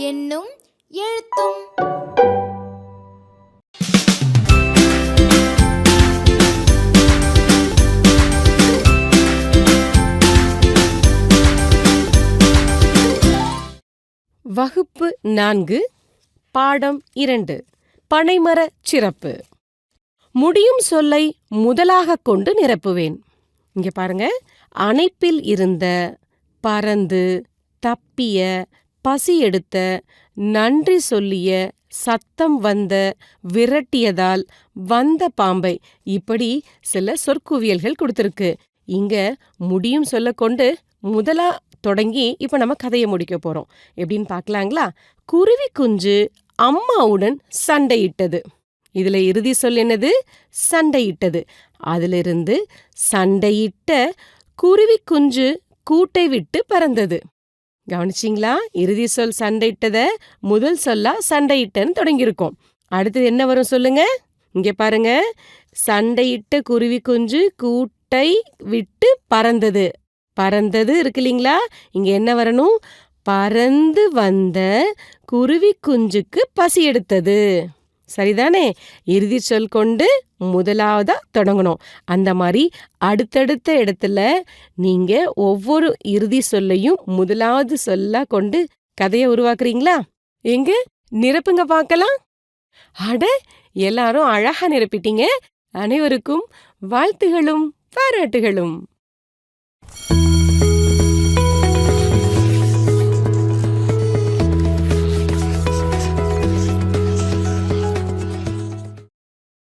என்னும் எழுத்தும் வகுப்பு நான்கு பாடம் இரண்டு பனைமர சிறப்பு. முடியும் சொல்லை முதலாகக் கொண்டு நிரப்புவேன். இங்க பாருங்க. அணைப்பில் இருந்த பறந்து தப்பிய பசி எடுத்த நன்றி சொல்லிய சத்தம் வந்த விரட்டியதால் வந்த பாம்பை இப்படி சில சொற்குவியல்கள் கொடுத்திருக்கு. இங்க முடியும் சொல்ல கொண்டு முதலா தொடங்கி இப்ப நம்ம கதையை முடிக்க போறோம். எப்படின்னு பார்க்கலாங்களா? குருவி குஞ்சு அம்மாவுடன் சண்டையிட்டது. இதுல இறுதி சொல் என்னது? சண்டையிட்டது. அதிலிருந்து சண்டையிட்ட குருவி குஞ்சு கூட்டை விட்டு பறந்தது. கவனிச்சிங்களா? இறுதி சொல் சண்டையிட்டத முதல் சொல்லா சண்டையிட்டன்னு தொடங்கியிருக்கோம். அடுத்தது என்ன வரும் சொல்லுங்க? இங்க பாருங்க. சண்டையிட்ட குருவி குஞ்சு கூட்டை விட்டு பறந்தது. பறந்தது இருக்கு இல்லைங்களா? இங்க என்ன வரணும்? பறந்து வந்த குருவி குஞ்சுக்கு பசி எடுத்தது. சரிதானே? இறுதி சொல் கொண்டு முதலாவதா தொடங்கணும். அந்த மாதிரி அடுத்தடுத்த இடத்துல நீங்க ஒவ்வொரு இறுதி சொல்லையும் முதலாவது சொல்லா கொண்டு கதையை உருவாக்குறீங்களா? எங்க? நிரப்புங்க பார்க்கலாம். அட எல்லாரும் அழகா நிரப்பிட்டீங்க. அனைவருக்கும் வாழ்த்துகளும் பாராட்டுகளும்.